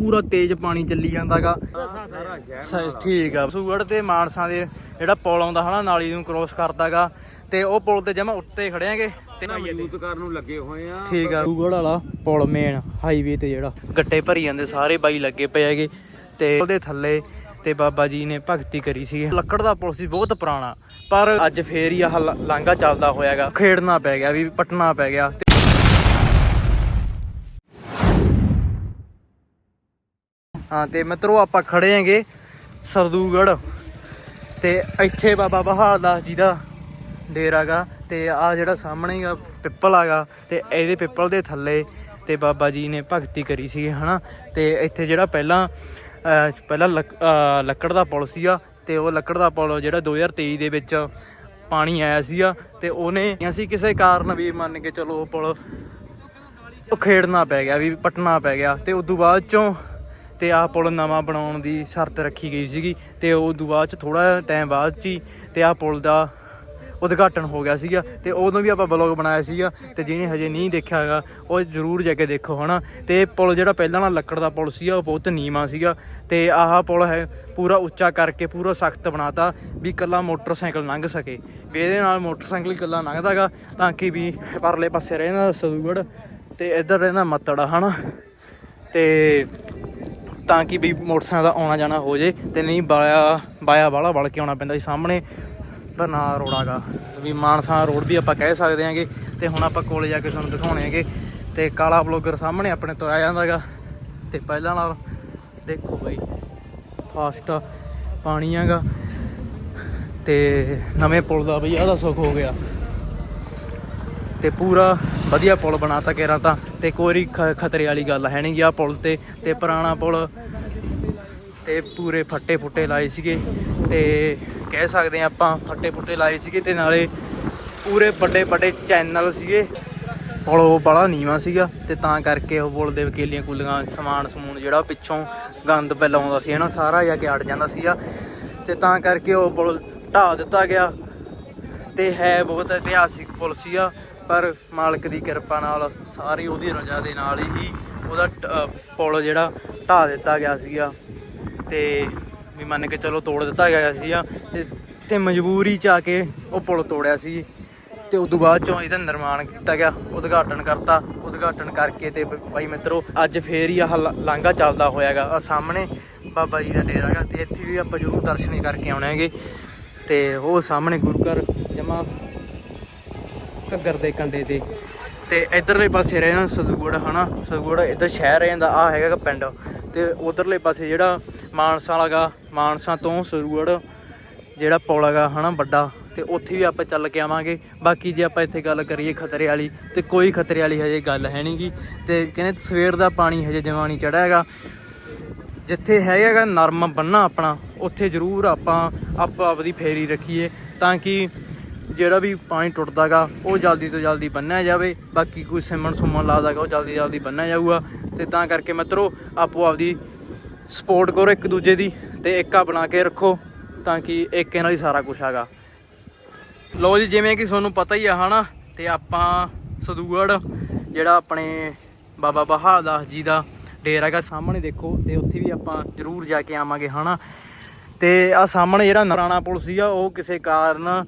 ਪੂਰਾ ਤੇਜ਼ ਪਾਣੀ ਚੱਲੀ ਜਾਂਦਾਗਾ। ਠੀਕ ਆ। ਸੂਗੜ ਤੇ ਮਾਨਸਾ ਦੇ ਜਿਹੜਾ ਪੁਲ ਆਉਂਦਾ ਹਨਾ ਨਾਲੀ ਨੂੰ ਕ੍ਰੋਸ ਕਰਦਾਗਾ ਤੇ ਉਹ ਪੁਲ ਤੇ ਜਮਾ ਉੱਤੇ ਖੜੇ ਆਂਗੇ ਤੇ ਮਜ਼ਬੂਤ ਕਰਨ ਨੂੰ ਲੱਗੇ ਹੋਏ ਆ। ਠੀਕ ਆ। ਸੂਗੜ ਵਾਲਾ ਪੁਲ ਮੇਨ ਹਾਈਵੇ ਤੇ ਜਿਹੜਾ। ਗੱਟੇ ਭਰੀ ਜਾਂਦੇ ਸਾਰੇ ਬਾਈ ਲੱਗੇ ਪਏ ਹੈਗੇ ਤੇ ਉਹਦੇ ਥੱਲੇ ਤੇ ਬਾਬਾ ਜੀ ਨੇ ਭਗਤੀ ਕਰੀ ਸੀ। ਲੱਕੜ ਦਾ ਪੁਲ ਸੀ ਬਹੁਤ ਪੁਰਾਣਾ ਪਰ ਅੱਜ ਫੇਰ ਹੀ ਆਹ ਲ- ਲਾਂਘਾ ਚੱਲਦਾ ਹੋਇਆਗਾ। ਖੇਡਣਾ ਪੈ ਗਿਆ ਵੀ ਪਟਣਾ ਪੈ ਗਿਆ। ਹਾਂ, ਤੇ ਮਿੱਤਰੋ ਆਪਾਂ ਖੜੇ ਆਂਗੇ ਸਰਦੂਗੜ ਤੇ ਇੱਥੇ ਬਾਬਾ ਬਹਾਲ ਦਾਸ ਜੀ ਦਾ ਡੇਰਾ ਗਾ ਤੇ ਆ ਜਿਹੜਾ ਸਾਹਮਣੇ ਗਾ ਪਿੱਪਲ ਆਗਾ ਤੇ ਇਹਦੇ ਪਿੱਪਲ ਦੇ ਥੱਲੇ ਤੇ ਬਾਬਾ ਜੀ ਨੇ ਭਗਤੀ ਕਰੀ ਸੀ, ਹਨਾ? ਤੇ ਇੱਥੇ ਜਿਹੜਾ ਪਹਿਲਾਂ ਪਹਿਲਾਂ ਲੱਕ- ਲੱਕੜ ਦਾ ਪੁਲ ਸੀਗਾ ਤੇ ਉਹ ਲੱਕੜ ਦਾ ਪੁਲ ਜਿਹੜਾ 2023 ਦੇ ਵਿੱਚ ਪਾਣੀ ਆਇਆ ਸੀਗਾ ਤੇ ਉਹਨੇ ਅਸੀਂ ਕਿਸੇ ਕਾਰਨ ਵੀ ਮੰਨ ਕੇ ਚਲੋ ਉਹ ਪੁਲ ਉਖੇੜਨਾ ਪੈ ਗਿਆ, ਵੀ ਪਟਣਾ ਪੈ ਗਿਆ। ਤੇ ਤੋਂ ਬਾਅਦ ਚੋਂ ਤੇ ਆਹ ਪੁਲ ਨਵਾਂ ਬਣਾਉਣ ਦੀ ਸ਼ਰਤ ਰੱਖੀ ਗਈ ਸੀਗੀ ਤੇ ਤੋਂ ਬਾਅਦ ਚ ਥੋੜਾ ਟਾਈਮ ਬਾਅਦ ਚ ਹੀ ਤੇ ਆਹ ਪੁਲ ਦਾ ਉਦਘਾਟਨ ਹੋ ਗਿਆ ਸੀਗਾ ਤੇ ਉਦੋਂ ਵੀ ਆਪਾਂ ਬਲੌਗ ਬਣਾਇਆ ਸੀਗਾ ਤੇ ਜਿਹਨੇ ਹਜੇ ਨਹੀਂ ਦੇਖਿਆ ਹੈਗਾ, ਉਹ ਜ਼ਰੂਰ ਜਾ ਕੇ ਦੇਖੋ ਹਨਾ। ਤੇ ਇਹ ਪੁਲ ਜਿਹੜਾ ਪਹਿਲਾਂ ਨਾਲ ਲੱਕੜ ਦਾ ਪੁਲ ਸੀਗਾ, ਉਹ ਬਹੁਤ ਨੀਵਾਂ ਸੀਗਾ ਤੇ ਆਹ ਪੁਲ ਹੈ ਪੂਰਾ ਉੱਚਾ ਕਰਕੇ ਪੂਰਾ ਸਖਤ ਬਣਾਤਾ ਵੀ ਇਕੱਲਾ ਮੋਟਰਸਾਈਕਲ ਲੰਘ ਸਕੇ। ਵੀ ਇਹਦੇ ਨਾਲ ਮੋਟਰਸਾਈਕਲ ਹੀ ਇਕੱਲਾ ਲੰਘਦਾਗਾ ਤਾਂ ਕਿ ਵੀ ਪਰਲੇ ਪਾਸੇ ਰਹਿੰਦਾ ਸਦੂਗੜ ਤੇ ਇੱਧਰ ਰਹਿੰਦਾ ਮੱਤੜਾ ਹਨਾ। ਤੇ ਤਾਂ ਕਿ ਵੀ ਮੋਟਰਸਾਈਕਲ ਦਾ ਆਉਣਾ ਜਾਣਾ ਹੋ ਜੇ ਤੇ ਨਹੀਂ ਬਾਇਆ ਬਾਇਆ ਵਾਲਾ ਵੜ ਕੇ ਆਉਣਾ ਪੈਂਦਾ ਸੀ ਸਾਹਮਣੇ। ਬਰਨਾ ਰੋੜਾਗਾ ਵੀ ਮਾਨਸਾ ਰੋਡ ਵੀ ਆਪਾਂ ਕਹਿ ਸਕਦੇ ਹਾਂਗੇ ਤੇ ਹੁਣ ਆਪਾਂ ਕੋਲੇ ਜਾ ਕੇ ਤੁਹਾਨੂੰ ਦਿਖਾਉਣੇ ਹੈਗੇ ਤੇ ਕਾਲਾ ਬਲੌਗਰ ਸਾਹਮਣੇ ਆਪਣੇ ਤੋਂ ਆ ਜਾਂਦਾਗਾ ਤੇ ਪਹਿਲਾਂ ਨਾਲ ਦੇਖੋ ਬਾਈ ਫਾਸਟ ਪਾਣੀ ਹੈਗਾ ਤੇ ਨਵੇਂ ਪੁਲ ਦਾ ਬਈ ਆਦਾ ਸੁੱਖ ਹੋ ਗਿਆ। ਤੇ ਪੂਰਾ ਵਧੀਆ ਪੁਲ ਬਣਾਤਾ ਕੇਰਾ ਤਾਂ ਤੇ ਕੋਈ ਖ- ਖਤਰੇ ਵਾਲੀ ਗੱਲ ਹੈ ਨਹੀਂ ਗਿਆ ਪੁਲ ਤੇ। ਤੇ ਪੁਰਾਣਾ ਪੁਲ ਤੇ ਪੂਰੇ ਫੱਟੇ ਫੁੱਟੇ ਲਾਏ ਸੀਗੇ ਤੇ ਕਹਿ ਸਕਦੇ ਆ ਆਪਾਂ ਫੱਟੇ ਫੁੱਟੇ ਲਾਏ ਸੀਗੇ ਤੇ ਨਾਲੇ ਪੂਰੇ ਵੱਡੇ ਵੱਡੇ ਚੈਨਲ ਸੀਗੇ। ਪੁਲ ਉਹ ਬੜਾ ਨੀਵਾ ਸੀਗਾ ਤੇ ਤਾਂ ਕਰਕੇ ਉਹ ਪੁਲ ਦੇ ਵਕੀਲੀਆਂ ਕੁੱਲੀਆਂ ਸਮਾਨ ਸਮੂਨ ਜਿਹੜਾ ਪਿੱਛੋਂ ਗੰਦ ਪਹਿਲਾਂ ਆਉਂਦਾ ਸੀ, ਹਨਾ, ਸਾਰਾ ਜਾ ਕੇ ਅੜ ਜਾਂਦਾ ਸੀਗਾ। ਤੇ ਤਾਂ ਕਰਕੇ ਉਹ ਪੁਲ ਢਾਹ ਦਿੱਤਾ ਗਿਆ ਤੇ ਹੈ ਬਹੁਤ ਇਤਿਹਾਸਿਕ ਪੁਲ ਸੀਗਾ, ਪਰ ਮਾਲਕ ਦੀ ਕਿਰਪਾ ਨਾਲ ਸਾਰੀ ਉਹਦੀ ਰਜਾ ਦੇ ਨਾਲ ਹੀ ਉਹਦਾ ਟ- ਪੁਲ ਜਿਹੜਾ ਢਾਹ ਦਿੱਤਾ ਗਿਆ ਸੀਗਾ। ਤੇ ਵੀ ਮੰਨ ਕੇ ਚਲੋ ਤੋੜ ਦਿੱਤਾ ਗਿਆ ਸੀਗਾ ਤੇ ਤੇ ਮਜਬੂਰੀ ਚ ਆ ਕੇ ਉਹ ਪੁਲ ਤੋੜਿਆ ਸੀ ਤੇ ਤੋਂ ਬਾਅਦ ਚੋਂ ਇਹਦਾ ਨਿਰਮਾਣ ਕੀਤਾ ਗਿਆ, ਉਦਘਾਟਨ ਕਰਤਾ, ਉਦਘਾਟਨ ਕਰਕੇ ਤੇ ਬ- ਬਾਈ ਮਿੱਤਰੋ, ਅੱਜ ਫੇਰ ਹੀ ਆਹ ਲ- ਲਾਂਘਾ ਚੱਲਦਾ ਹੋਇਆਗਾ। ਆ ਸਾਹਮਣੇ ਬਾਬਾ ਜੀ ਦਾ ਡੇਰਾ ਹੈਗਾ, ਤੇ ਇੱਥੇ ਵੀ ਆਪਾਂ ਜ਼ਰੂਰ ਦਰਸ਼ਨ ਕਰਕੇ ਆਉਣੇ ਹੈਗੇ। ਤੇ ਉਹ ਸਾਹਮਣੇ ਗੁਰੂ ਘਰ ਜਮਾ ਘੱਗਰ ਦੇ ਕੰਡੇ ਤੇ ਤੇ ਇਧਰਲੇ ਪਾਸੇ ਰਹਿ ਜਾਂਦਾ ਸਦੂਗੜ ਹਨਾ? ਸਦੂਗੜ ਇੱਧਰ ਸ਼ਹਿਰ ਰਹਿ ਜਾਂਦਾ ਆ ਹੈਗਾ ਪਿੰਡ। ਤੇ ਉਧਰਲੇ ਪਾਸੇ ਜਿਹੜਾ ਮਾਨਸਾ ਵਾਲਾਗਾ ਮਾਨਸਾ ਤੋਂ ਸਦੂਗੜ ਜਿਹੜਾ ਪੁਲ ਹੈਗਾ, ਹਨਾ, ਵੱਡਾ, ਤੇ ਉੱਥੇ ਵੀ ਆਪਾਂ ਚੱਲ ਕੇ ਆਵਾਂਗੇ। ਬਾਕੀ ਜੇ ਆਪਾਂ ਇੱਥੇ ਗੱਲ ਕਰੀਏ ਖਤਰੇ ਵਾਲੀ, ਤੇ ਕੋਈ ਖਤਰੇ ਵਾਲੀ ਹਜੇ ਗੱਲ ਹੈ ਨਹੀਂਗੀ ਤੇ ਕਹਿੰਦੇ ਸਵੇਰ ਦਾ ਪਾਣੀ ਹਜੇ ਜਮਾ ਨਹੀਂ ਚੜਿਆ ਹੈਗਾ। ਜਿੱਥੇ ਹੈਗਾ ਨਰਮ ਬੰਨਾ ਆਪਣਾ, ਉੱਥੇ ਜ਼ਰੂਰ ਆਪਾਂ, ਆਪ ਆਪਦੀ ਫੇਰੀ ਰੱਖੀਏ। ਤਾਂ ਕਿ ਜਿਹੜਾ ਵੀ ਪਾਣੀ ਟੁੱਟਦਾਗਾ, ਉਹ ਜਲਦੀ ਤੋਂ ਜਲਦੀ ਬੰਨਿਆ ਜਾਵੇ। ਬਾਕੀ ਕੋਈ ਸਿਮਣ ਸੁਮਣ ਲਾਦਾਗਾ, ਉਹ ਜਲਦੀ ਜਲਦੀ ਬੰਨਿਆ ਜਾਊਗਾ। ਤੇ ਤਾਂ ਕਰਕੇ ਮਿੱਤਰੋ, ਆਪੋ ਆਪਦੀ ਸਪੋਰਟ ਕਰੋ ਇੱਕ ਦੂਜੇ ਦੀ ਤੇ ਏਕਾ ਬਣਾ ਕੇ ਰੱਖੋ ਤਾਂ ਕਿ ਏਕੇ ਨਾਲ ਹੀ ਸਾਰਾ ਕੁਝ ਹੈਗਾ। ਲੋ ਜੀ, ਜਿਵੇਂ ਕਿ ਤੁਹਾਨੂੰ ਪਤਾ ਹੀ ਆ, ਹਨਾ? ਤੇ ਆਪਾਂ ਸਦੂਗੜ ਜਿਹੜਾ ਆਪਣੇ ਬਾਬਾ ਬਹਾਦਰ ਦਾਸ ਜੀ ਦਾ ਡੇਰਾ ਹੈਗਾ ਸਾਹਮਣੇ ਦੇਖੋ, ਤੇ ਉੱਥੇ ਵੀ ਆਪਾਂ ਜ਼ਰੂਰ ਜਾ ਕੇ ਆਵਾਂਗੇ, ਹਨਾ? ਤੇ ਆ ਸਾਹਮਣੇ ਜਿਹੜਾ ਨਰਾਣਾ ਪੁਲ ਸੀਗਾ, ਉਹ ਕਿਸੇ ਕਾਰਨ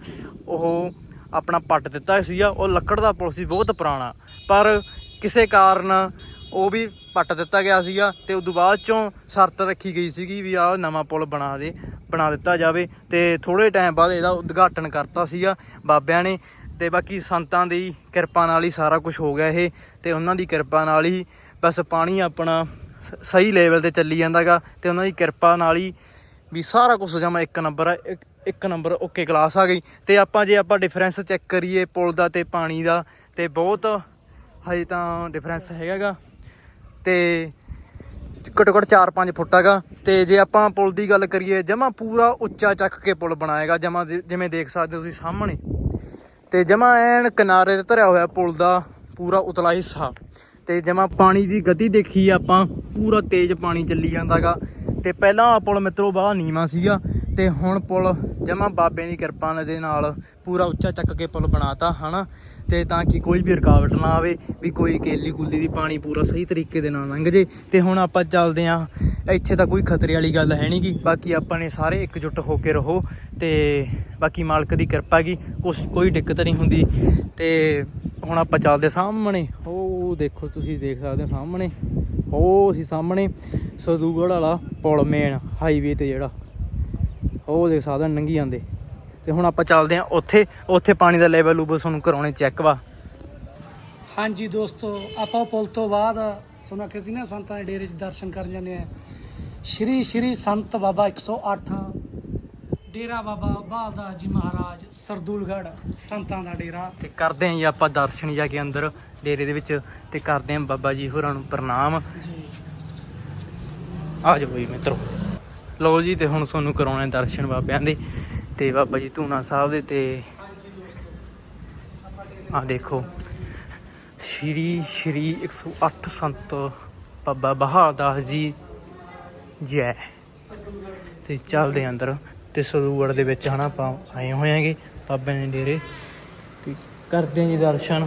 ਉਹ ਆਪਣਾ ਪੱਟ ਦਿੱਤਾ ਸੀਗਾ। ਉਹ ਲੱਕੜ ਦਾ ਪੁਲ ਸੀ, ਬਹੁਤ ਪੁਰਾਣਾ। ਪਰ ਕਿਸੇ ਕਾਰਨ ਉਹ ਵੀ ਪੱਟ ਦਿੱਤਾ ਗਿਆ ਸੀਗਾ ਤੇ ਤੋਂ ਬਾਅਦ ਚੋਂ ਸ਼ਰਤ ਰੱਖੀ ਗਈ ਸੀਗੀ ਵੀ ਆਹ ਨਵਾਂ ਪੁਲ ਬਣਾ ਦੇ, ਬਣਾ ਦਿੱਤਾ ਜਾਵੇ ਤੇ ਥੋੜੇ ਟਾਈਮ ਬਾਅਦ ਇਹਦਾ ਉਦਘਾਟਨ ਕਰਤਾ ਸੀਗਾ ਬਾਬਿਆਂ ਨੇ ਤੇ ਬਾਕੀ ਸੰਤਾਂ ਦੀ ਕਿਰਪਾ ਨਾਲ ਹੀ ਸਾਰਾ ਕੁਝ ਹੋ ਗਿਆ ਇਹ ਤੇ ਉਹਨਾਂ ਦੀ ਕਿਰਪਾ ਨਾਲ ਹੀ ਬਸ ਪਾਣੀ ਆਪਣਾ ਸ- ਸਹੀ ਲੈਵਲ ਤੇ ਚੱਲੀ ਜਾਂਦਾਗਾ ਤੇ ਉਹਨਾਂ ਦੀ ਕਿਰਪਾ ਨਾਲ ਹੀ ਵੀ ਸਾਰਾ ਕੁਝ ਜਮਾ ਇੱਕ ਨੰਬਰ ਆ, ਇੱਕ- ਇੱਕ ਨੰਬਰ ਓਕੇ ਕਲਾਸ ਆ ਗਈ। ਤੇ ਆਪਾਂ ਜੇ ਆਪਾਂ ਡਿਫਰੈਂਸ ਚੈੱਕ ਕਰੀਏ ਪੁਲ ਦਾ ਤੇ ਪਾਣੀ ਦਾ, ਤੇ ਬਹੁਤ ਹਜੇ ਤਾਂ ਡਿਫਰੈਂਸ ਹੈਗਾਗਾ। ਤੇ ਘੱਟੋ ਘੱਟ 4-5 ਫੁੱਟ ਹੈਗਾ। ਤੇ ਜੇ ਆਪਾਂ ਪੁਲ ਦੀ ਗੱਲ ਕਰੀਏ, ਜਮਾ ਪੂਰਾ ਉੱਚਾ ਚੱਕ ਕੇ ਪੁਲ ਬਣਾਏਗਾ, ਜਮਾ ਜਿਵੇਂ ਦੇਖ ਸਕਦੇ ਹੋ ਤੁਸੀਂ ਸਾਹਮਣੇ। ਤੇ ਜਮਾ ਐਨ ਕਿਨਾਰੇ ਤੇ ਧਰਿਆ ਹੋਇਆ ਪੁਲ ਦਾ ਪੂਰਾ ਉਤਲਾ ਹਿੱਸਾ। ਤੇ ਜਮਾ ਪਾਣੀ ਦੀ ਗਤੀ ਦੇਖੀ ਆਪਾਂ, ਪੂਰਾ ਤੇਜ਼ ਪਾਣੀ ਚੱਲੀ ਜਾਂਦਾਗਾ। ਤੇ ਪਹਿਲਾਂ ਆਹ ਪੁਲ ਮਿੱਤਰੋ ਬਾਹਰ ਨੀਵਾਂ ਸੀਗਾ ਤੇ ਹੁਣ ਪੁਲ ਜਮਾ ਬਾਬੇ ਦੀ ਕਿਰਪਾ ਦੇ ਨਾਲ ਪੂਰਾ ਉੱਚਾ ਚੱਕ ਕੇ ਪੁਲ ਬਣਾਤਾ, ਹਨਾ? ਤੇ ਤਾਂ ਕਿ ਕੋਈ ਵੀ ਰੁਕਾਵਟ ਨਾ ਆਵੇ, ਵੀ ਕੋਈ ਕੇਲੀ ਕੁੱਲੀ ਦੀ ਪਾਣੀ ਪੂਰਾ ਸਹੀ ਤਰੀਕੇ ਦੇ ਨਾਲ ਲੰਘ ਜੇ। ਤੇ ਹੁਣ ਆਪਾਂ ਚੱਲਦੇ ਆਂ, ਇੱਥੇ ਤਾਂ ਕੋਈ ਖਤਰੇ ਵਾਲੀ ਗੱਲ ਹੈ ਨਹੀਂਗੀ ਬਾਕੀ ਆਪਾਂ ਨੇ ਸਾਰੇ ਇਕਜੁੱਟ ਹੋ ਕੇ ਰਹੋ ਤੇ ਬਾਕੀ ਮਾਲਕ ਦੀ ਕਿਰਪਾ ਕੀ ਕੁਛ ਕੋਈ ਦਿੱਕਤ ਨਹੀਂ ਹੁੰਦੀ। ਤੇ ਹੁਣ ਆਪਾਂ ਚੱਲਦੇ ਸਾਹਮਣੇ। ਉਹ ਦੇਖੋ, ਤੁਸੀਂ ਦੇਖ ਸਕਦੇ ਹੋ ਸਾਹਮਣੇ। ਉਹ ਸੀ ਸਾਹਮਣੇ ਸਦੂਗੜ ਵਾਲਾ ਪੁਲ ਮੇਨ ਹਾਈਵੇ ਤੇ ਜਿਹੜਾ। ਉਹ ਸਕਦੇ ਹੋ ਨੰਗੀ ਜਾਂਦੇ। ਤੇ ਹੁਣ ਆਪਾਂ ਚੱਲਦੇ ਆਂ ਉੱਥੇ। ਉੱਥੇ ਪਾਣੀ ਦਾ ਲੈਵਲ ਉਬਰ ਤੁਹਾਨੂੰ ਕਰਾਉਣੇ ਚੈੱਕ ਵਾ। ਹਾਂਜੀ ਦੋਸਤੋ ਆਪਾਂ ਪੁਲ ਤੋਂ ਬਾਅਦ ਸੁਣਾ ਕਿ ਸੀ ਨਾ ਸੰਤਾਂ ਦੇ ਡੇਰੇ 'ਚ ਦਰਸ਼ਨ ਕਰਨ ਜਾਂਦੇ ਆ ਸ਼੍ਰੀ ਸ਼੍ਰੀ ਸੰਤ ਬਾਬਾ 108 ਡੇਰਾ ਬਾਬਾ ਬਹਾਦਰ ਜੀ ਮਹਾਰਾਜ ਸਰਦੂਲਗੜ੍ਹ ਸੰਤਾਂ ਦਾ ਡੇਰਾ। ਤੇ ਕਰਦੇ ਆਂ ਜੀ ਆਪਾਂ ਦਰਸ਼ਨ ਜਾ ਕੇ ਅੰਦਰ। ਡੇਰੇ ਦੇ ਵਿੱਚ ਤੇ ਕਰਦੇ ਆਂ ਬਾਬਾ ਜੀ ਹੋਰਾਂ ਨੂੰ ਪ੍ਰਣਾਮ। ਜੀ। ਆ ਜਾਓ ਜੀ ਮਿੱਤਰੋ। ਲਓ ਜੀ ਤੇ ਹੁਣ ਤੁਹਾਨੂੰ ਕਰਾਉਣੇ ਦਰਸ਼ਨ ਬਾਬਿਆਂ ਦੇ ਤੇ ਬਾਬਾ ਜੀ ਧੂਨਾ ਸਾਹਿਬ ਦੇ ਤੇ ਆ ਦੇਖੋ। ਸ਼੍ਰੀ ਸ਼੍ਰੀ 108 ਸੰਤ ਬਾਬਾ ਬਹਾਦਰ ਜੀ ਜੈ। ਤੇ ਚੱਲਦੇ ਅੰਦਰ ਤੇ ਸਰੂਵੜ ਦੇ ਵਿੱਚ ਹਨਾ ਆਪਾਂ ਆਏ ਹੋਏ ਆਂਗੇ ਬਾਬੇ ਦੇ ਡੇਰੇ। ਤੇ ਕਰਦੇ ਆਂ ਜੀ ਦਰਸ਼ਨ।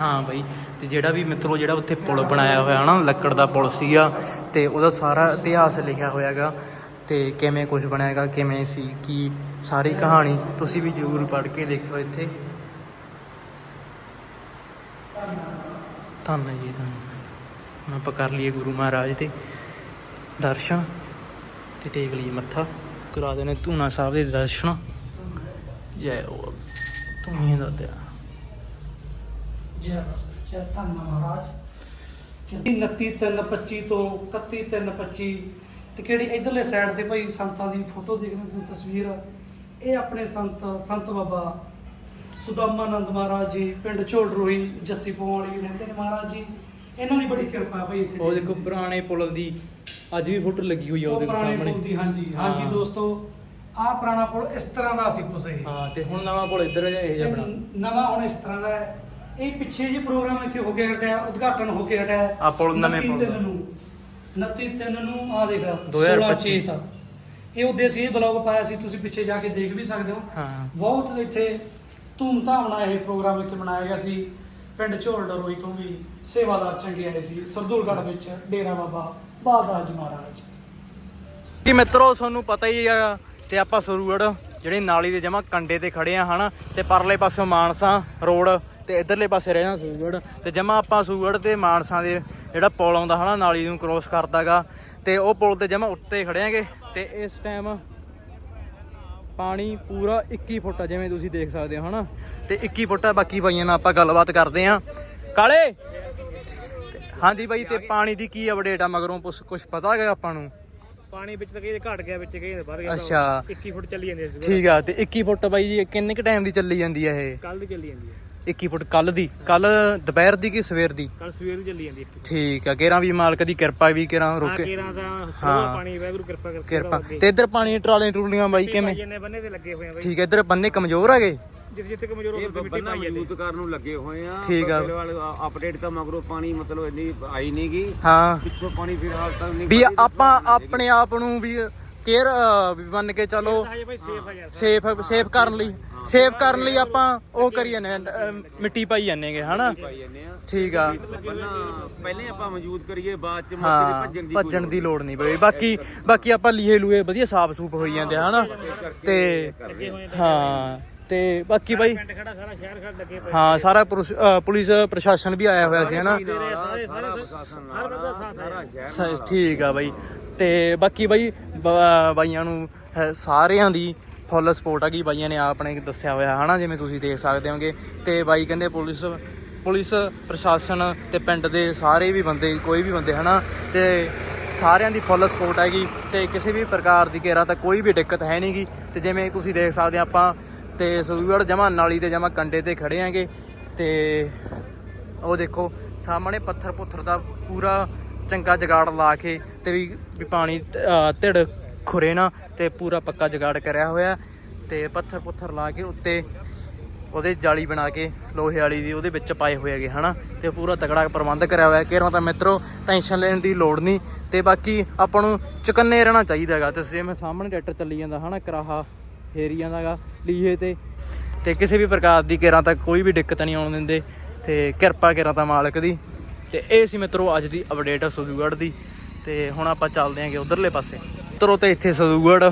ਹਾਂ ਬਾਈ, ਤੇ ਜਿਹੜਾ ਵੀ ਮਿੱਤਰੋ, ਜਿਹੜਾ ਉੱਥੇ ਪੁਲ ਬਣਾਇਆ ਹੋਇਆ ਨਾ ਲੱਕੜ ਦਾ ਪੁਲ ਸੀਗਾ, ਤੇ ਉਹਦਾ ਸਾਰਾ ਇਤਿਹਾਸ ਲਿਖਿਆ ਹੋਇਆਗਾ, ਤੇ ਕਿਵੇਂ ਕੁਝ ਬਣਾਏਗਾ ਕਿਵੇਂ ਸੀ, ਕੀ ਸਾਰੀ ਕਹਾਣੀ ਤੁਸੀਂ ਵੀ ਜ਼ਰੂਰ ਪੜ੍ਹ ਕੇ ਦੇਖਿਓ ਇੱਥੇ। ਧੰਨ ਜੀ ਧੰਨ ਹੁਣ ਆਪਾਂ ਕਰ ਲਈਏ ਗੁਰੂ ਮਹਾਰਾਜ ਦੇ ਦਰਸ਼ਨ, ਤੇ ਟੇਕ ਲਈਏ ਮੱਥਾ, ਕਰਾ ਦੇਣੇ ਧੂਨਾ ਸਾਹਿਬ ਦੇ ਦਰਸ਼ਨ। ਜੈ ਉਹ ਧੂਨੀ ਦਾ ਤੇ ਜੈ ਜੈ ਧੰਨ ਮਹਾਰਾਜ। 29 3 25 ਤੋਂ 31 3 25 ਤੇ ਕਿਹੜੀ ਇਧਰਲੇ ਸਾਈਡ ਤੇ ਭਾਈ ਸੰਤਾਂ ਦੀ ਫੋਟੋ ਦੇਖ ਰਹੇ ਹੋ ਤੁਸੀਂ ਤਸਵੀਰ। ਇਹ ਆਪਣੇ ਸੰਤ ਸੰਤ ਬਾਬਾ ਸੁਦਾਮਾਨੰਦ ਮਹਾਰਾਜ ਜੀ ਪਿੰਡ ਝੋਲਰੋਹੀ ਜੱਸੀ ਪੋਂ ਵਾਲੀ ਰਹਿੰਦੇ ਨੇ ਮਹਾਰਾਜ ਜੀ। ਇਹਨਾਂ ਦੀ ਬੜੀ ਕਿਰਪਾ ਭਾਈ ਇੱਥੇ ਉਹ ਦੇਖੋ ਪੁਰਾਣੇ ਪੁਲ ਦੀ ਅੱਜ ਵੀ ਫੋਟੋ ਲੱਗੀ ਹੋਈ ਆ ਉਹ ਉਹਦੇ ਪੁਰਾਣੇ ਸਾਹਮਣੇ। ਪੁਲ ਦੀ ਹਾਂਜੀ। ਹਾਂ। ਹਾਂਜੀ ਦੋਸਤੋ ਆਹ ਪੁਰਾਣਾ ਪੁਲ ਇਸ ਤਰ੍ਹਾਂ ਦਾ ਸੀ ਕੁਛ ਇਹ ਹਾਂ ਤੇ ਹੁਣ ਨਵਾਂ ਪੁਲ ਇੱਧਰ ਹੈ ਇਹ ਜਿਹਾ ਤੇ ਬਣਾ। ਨਵਾਂ ਹੁਣ ਇਸ ਤਰ੍ਹਾਂ ਦਾ ਹੈ। ਇਹ ਪਿੱਛੇ ਜੀ ਪ੍ਰੋਗਰਾਮ ਇੱਥੇ ਹੋ ਕੇ ਹਟਿਆ ਉਦਘਾਟਨ ਹੋ ਕੇ ਹਟਿਆ। ਆਹ ਪੁਲ ਨਵੇਂ 29 ਪੁਲ ਦਾ। ਨੂੰ 29 ਤਿੰਨ ਨੂੰ ਆ ਦੇਖ 2025 16 ਇਹ ਉਹਦੇ ਸੀ ਬਲੌਗ ਪਾਇਆ ਸੀ ਤੁਸੀਂ ਪਿੱਛੇ ਜਾ ਕੇ ਦੇਖ ਵੀ ਸਕਦੇ ਹੋ। ਹਾਂ। ਬਹੁਤ ਇੱਥੇ ਧੂਮਧਾਮ ਨਾਲ ਇਹ ਪ੍ਰੋਗਰਾਮ ਇੱਥੇ ਮਨਾਇਆ ਗਿਆ ਸੀ। ਪਿੰਡ ਝੋਲ ਡਰੋਈ ਤੋਂ ਵੀ ਸੇਵਾਦਾਰ ਚੰਗੇ ਆਏ ਸੀ। ਸਰਦੂਲਗੜ੍ਹ ਵਿੱਚ ਡੇਰਾ ਬਾਬਾ ਬਹਾਦਰ ਜੀ ਮਹਾਰਾਜ। ਕੀ ਮਿੱਤਰੋ ਤੁਹਾਨੂੰ ਪਤਾ ਹੀ ਆ ਤੇ ਆਪਾਂ ਸਰੂਗੜ ਜਿਹੜੀ ਨਾਲੀ ਦੇ ਜਮਾ ਕੰਡੇ ਤੇ ਖੜੇ ਆ ਹਨਾ? ਤੇ ਪਰਲੇ ਪਾਸੇ ਮਾਨਸਾ ਰੋਡ ਤੇ ਇਧਰਲੇ ਪਾਸੇ ਰਹਿਣਾ ਸਰੂਗੜ। ਤੇ ਜਮਾ ਆਪਾਂ ਸਰੂਗੜ ਤੇ ਮਾਨਸਾ ਦੇ ਜਿਹੜਾ ਪੁਲ ਆਉਂਦਾ ਹਨਾ ਨਾਲੀ ਨੂੰ ਕ੍ਰੋਸ ਕਰਦਾਗਾ। ਤੇ ਉਹ ਪੁਲ ਤੇ ਜਮਾ ਉੱਤੇ ਖੜੇ ਆਂਗੇ ਤੇ ਇਸ ਟਾਈਮ ਪਾਣੀ ਪੂਰਾ 21 ਫੁੱਟ ਆ ਜਿਵੇਂ ਤੁਸੀਂ ਦੇਖ ਸਕਦੇ ਹੋ ਹਨਾ। ਤੇ 21 ਫੁੱਟ ਆ ਬਾਕੀ ਬਾਈਆਂ ਨਾਲ ਆਪਾਂ ਗੱਲਬਾਤ ਕਰਦੇ ਆਂ ਕਾਲੇ! ਹਾਂਜੀ ਬਾਈ ਤੇ ਪਾਣੀ ਦੀ ਕੀ ਅਪਡੇਟ ਆ ਮਗਰੋਂ? ਕੁਛ ਪਤਾ ਹੈਗਾ ਆਪਾਂ ਨੂੰ? ਪਾਣੀ ਵਿੱਚ ਤਾਂ ਕਈ ਘਟ ਗਿਆ ਵਿੱਚ ਕਈ ਵੱਧ ਗਿਆ। ਅੱਛਾ। 21 ਫੁੱਟ ਚੱਲੀ ਜਾਂਦੀ ਸੀ ਠੀਕ ਆ ਤੇ 21 ਫੁੱਟ ਬਾਈ ਜੀ ਕਿੰਨੇ ਕ ਟਾਈਮ ਦੀ ਚੱਲੀ ਜਾਂਦੀ ਆ ਇਹ? ਕੱਲ ਦੀ ਚੱਲੀ ਜਾਂਦੀ ਹੈ। 21 ਫੁੱਟ ਕੱਲ ਦੀ ਕੱਲ ਦੁਪਹਿਰ ਦੀ ਕਿ ਸਵੇਰ ਦੀ? ਕੱਲ ਸਵੇਰ ਦੀ ਚੱਲੀ ਜਾਂਦੀ ਹੈ ਠੀਕ ਆ ਕੇਰਾਂ ਵੀ ਮਾਲਕ ਦੀ ਕਿਰਪਾ ਵੀ ਕੇਰਾਂ ਰੁਕੇ। ਕੇਰਾਂ ਦਾ ਹਾਂ। ਸੋਹਣਾ ਪਾਣੀ ਵੈਗਰੂ ਕਿਰਪਾ ਕਰਕੇ ਕਿਰਪਾ। ਤੇ ਇੱਧਰ ਪਾਣੀ ਟਰਾਲੇ ਟਰੂਲੀਆਂ ਬਾਈ ਕਿਵੇਂ? ਜਿੰਨੇ ਬੰਨੇ ਤੇ ਲੱਗੇ ਹੋਏ ਆ ਬਾਈ। ਠੀਕ ਆ ਇੱਧਰ ਬੰਨੇ ਕਮਜ਼ੋਰ ਹੈਗੇ? ਜਿੱਥੇ ਜਿੱਥੇ ਕਮਜ਼ੋਰ ਹੋ ਮਿੱਟੀ ਬੰਨਾ ਪਾਈ ਜਾਂਦੇ। ਮਜ਼ਬੂਤ ਕਰਨ ਨੂੰ ਲੱਗੇ ਹੋਏ ਆ ਠੀਕ ਆ। ਅਪਡੇਟ ਤਾਂ ਮਗਰੋਂ ਪਾਣੀ ਮਤਲਬ ਇੰਨੀ ਆਈ ਨਹੀਂ ਗਈ ਹਾਂ। ਪਿੱਛੋਂ ਪਾਣੀ ਫਿਰ ਹਾਲ ਤੱਕ ਨਹੀਂ ਵੀ ਆਪਾਂ ਆਪਣੇ ਆਪ ਨੂੰ ਵੀ ਕੇਅਰ ਵੀ ਮੰਨ ਕੇ ਚੱਲੋ ਹਜੇ ਸੇਫ ਆ ਯਾਰ ਸੇਫ ਸੇਫ ਕਰਨ ਲਈ ਸੇਫ ਕਰਨ ਲਈ ਆਪਾਂ ਉਹ ਕਰੀ ਜਾਂਦੇ ਮਿੱਟੀ ਪਾਈ ਜਾਂਦੇਗੇ ਹਨਾ? ਹੈਗੀ। ਪਾਈ ਜਾਂਦੇ ਆ ਠੀਕ ਆ। ਪਹਿਲਾਂ ਪਹਿਲੇ ਆਪਾਂ ਮੌਜੂਦ ਕਰੀਏ ਬਾਅਦ ਚ ਮੌਕੇ ਭੱਜਣ ਦੀ ਭੱਜਣ ਦੀ ਲੋੜ ਨਹੀਂ ਪਈ ਬਾਕੀ ਬਾਕੀ ਆਪਾਂ ਲੀਏ ਲੂਏ ਵਧੀਆ ਸਾਫ਼ ਸੂਪ ਹੋਈ ਜਾਂਦੇ ਆ ਹਨਾ? ਤੇ ਹਾਂ ਤੇ ਬਾਕੀ ਬਾਈ ਪਿੰਡ ਖੜਾ ਸਾਰਾ ਸ਼ਹਿਰ ਖੜਾ ਲੱਗੇ ਪਏ। ਹਾਂ ਸਾਰਾ ਪੁਲਿਸ ਪ੍ਰਸ਼ਾਸਨ ਵੀ ਆਇਆ ਹੋਇਆ ਸੀ ਹਨਾ? ਸਾਰੇ ਸਾਰੇ ਹਰ ਬੰਦਾ ਸਾਥ ਸ- ਠੀਕ ਆ ਬਾਈ। ਤੇ ਬਾਕੀ ਬਾਈ ਬਾਈਆਂ ਨੂੰ ਅਹ, ਸਾਰਿਆਂ ਦੀ ਫੁੱਲ ਸਪੋਰਟ ਆ ਕੀ ਬਾਈਆਂ ਨੇ ਆਪਣੇ ਦੱਸਿਆ ਹੋਇਆ ਹਨਾ? ਜਿਵੇਂ ਤੁਸੀਂ ਦੇਖ ਸਕਦੇ ਹੋਗੇ। ਤੇ ਬਾਈ ਕਹਿੰਦੇ ਪੁਲਿਸ ਪੁਲਿਸ ਪ੍ਰਸ਼ਾਸਨ ਤੇ ਪਿੰਡ ਦੇ ਸਾਰੇ ਵੀ ਬੰਦੇ ਕੋਈ ਵੀ ਬੰਦੇ ਹਨਾ? ਤੇ ਸਾਰਿਆਂ ਦੀ ਫੁੱਲ ਸਪੋਰਟ ਹੈਗੀ। ਤੇ ਕਿਸੇ ਵੀ ਪ੍ਰਕਾਰ ਦੀ ਘੇਰਾ ਤਾਂ ਕੋਈ ਵੀ ਦਿੱਕਤ ਹੈ ਨਹੀਂਗੀ ਤੇ ਜਿਵੇਂ ਤੁਸੀਂ ਦੇਖ ਸਕਦੇ ਆਪਾਂ ਤੇ ਸਦੂਗੜ ਜਮਾ ਨਾਲੀ ਤੇ ਜਮਾ ਕੰਡੇ ਤੇ ਖੜੇ ਆਂਗੇ ਤੇ ਉਹ ਦੇਖੋ ਸਾਹਮਣੇ ਪੱਥਰ ਪੁੱਥਰ ਦਾ ਪੂਰਾ ਚੰਗਾ ਜਗਾੜ ਲਾ ਕੇ ਤੇ ਵੀ ਵੀ ਪਾਣੀ ਅਹ, ਧਿੜ ਖੁਰੇ ਨਾ ਤੇ ਪੂਰਾ ਪੱਕਾ ਜਗਾੜ ਕਰਿਆ ਹੋਇਆ। ਤੇ ਪੱਥਰ ਪੁੱਥਰ ਲਾ ਕੇ ਉੱਤੇ ਉਹਦੇ ਜਾਲੀ ਬਣਾ ਕੇ ਲੋਹੇ ਵਾਲੀ ਦੀ ਉਹਦੇ ਵਿੱਚ ਪਾਏ ਹੋਏ ਹੈਗੇ ਹਨਾ? ਤੇ ਪੂਰਾ ਤਕੜਾ ਪ੍ਰਬੰਧ ਕਰਿਆ ਹੋਇਆ। ਕਿਹੜਾ ਤਾਂ ਮਿੱਤਰੋ ਟੈਨਸ਼ਨ ਲੈਣ ਦੀ ਲੋੜ ਨਹੀਂ। ਤੇ ਬਾਕੀ ਆਪਾਂ ਨੂੰ ਚੁਕੰਨੇ ਰਹਿਣਾ ਚਾਹੀਦਾ ਹੈਗਾ। ਤੇ ਜਿਵੇਂ ਸਾਹਮਣੇ ਟਰੈਕਟਰ ਚੱਲੀ ਜਾਂਦਾ ਹਨਾ? ਕਰਾਹਾ ਫੇਰੀ ਜਾਂਦਾਗਾ ਲੀਹੇ ਤੇ। ਤੇ ਕਿਸੇ ਵੀ ਪ੍ਰਕਾਰ ਦੀ ਕਿਰਾਂ ਤੱਕ ਕੋਈ ਵੀ ਦਿੱਕਤ ਨਹੀਂ ਆਉਣ ਦਿੰਦੇ। ਤੇ ਕਿਰਪਾ ਕਿਰਾਂ ਤਾਂ ਮਾਲਕ ਦੀ। ਤੇ ਇਹ ਸੀ ਮਿੱਤਰੋ ਅੱਜ ਦੀ ਅਪਡੇਟ ਸਦੂਗੜ ਦੀ। ਤੇ ਹੁਣ ਆਪਾਂ ਚੱਲਦੇ ਆਂਗੇ ਉਧਰਲੇ ਪਾਸੇ। ਮਿੱਤਰੋ ਤੇ ਇੱਥੇ ਸਦੂਗੜ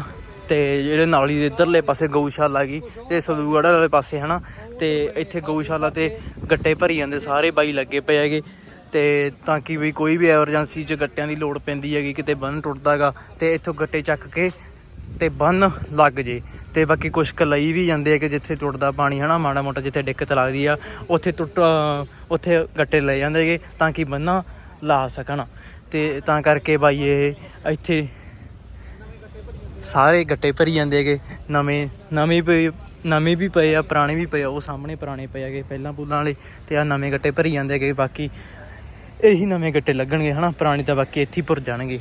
ਤੇ ਜਿਹੜੇ ਨਾਲੀ ਦੇ ਇਧਰਲੇ ਪਾਸੇ ਗਊਸ਼ਾਲਾ ਗਈ ਤੇ ਸਦੂਗੜ ਵਾਲੇ ਪਾਸੇ, ਹਨਾ? ਤੇ ਇੱਥੇ ਗਊਸ਼ਾਲਾ ਤੇ ਗੱਟੇ ਭਰੀ ਜਾਂਦੇ, ਸਾਰੇ ਬਾਈ ਲੱਗੇ ਪਏ ਹੈਗੇ। ਤੇ ਤਾਂ ਕਿ ਵੀ ਕੋਈ ਵੀ ਐਮਰਜੈਂਸੀ 'ਚ ਗੱਟਿਆਂ ਦੀ ਲੋੜ ਪੈਂਦੀ ਹੈਗੀ, ਕਿਤੇ ਬੰਨ ਟੁੱਟਦਾਗਾ ਤੇ ਇੱਥੋਂ ਗੱਟੇ ਚੱਕ ਕੇ ਤੇ ਬੰਨ ਲੱਗ ਜੇ। ਤੇ ਬਾਕੀ ਕੁਛ ਕੁ ਲਈ ਵੀ ਜਾਂਦੇ ਆ ਕਿ ਜਿੱਥੇ ਟੁੱਟਦਾ ਪਾਣੀ, ਹਨਾ? ਮਾੜਾ ਮੋਟਾ ਜਿੱਥੇ ਦਿੱਕਤ ਲੱਗਦੀ ਆ, ਉੱਥੇ ਟੁੱਟ ਉੱਥੇ ਗੱਟੇ ਲੈ ਜਾਂਦੇ ਹੈਗੇ ਤਾਂ ਕਿ ਬੰਨਾ ਲਾ ਸਕਣ। ਤੇ ਤਾਂ ਕਰਕੇ ਬਾਈ ਇਹ ਇੱਥੇ ਸਾਰੇ ਗੱਟੇ ਭਰੀ ਜਾਂਦੇ ਹੈਗੇ। ਨਵੇਂ ਨਵੇਂ ਪਏ ਨਵੇਂ ਵੀ ਪਏ ਆ, ਪੁਰਾਣੇ ਵੀ ਪਏ ਆ, ਉਹ ਸਾਹਮਣੇ ਪੁਰਾਣੇ ਪਏ ਹੈਗੇ ਪਹਿਲਾਂ ਪੂਲਾਂ ਵਾਲੇ ਤੇ ਆ ਨਵੇਂ ਗੱਟੇ ਭਰੀ ਜਾਂਦੇ ਹੈਗੇ, ਬਾਕੀ ਇਹੀ ਨਵੇਂ ਗੱਟੇ ਲੱਗਣਗੇ ਹਨਾ, ਪੁਰਾਣੇ ਤਾਂ ਬਾਕੀ ਇੱਥੇ ਹੀ ਭੁਰ ਜਾਣਗੇ।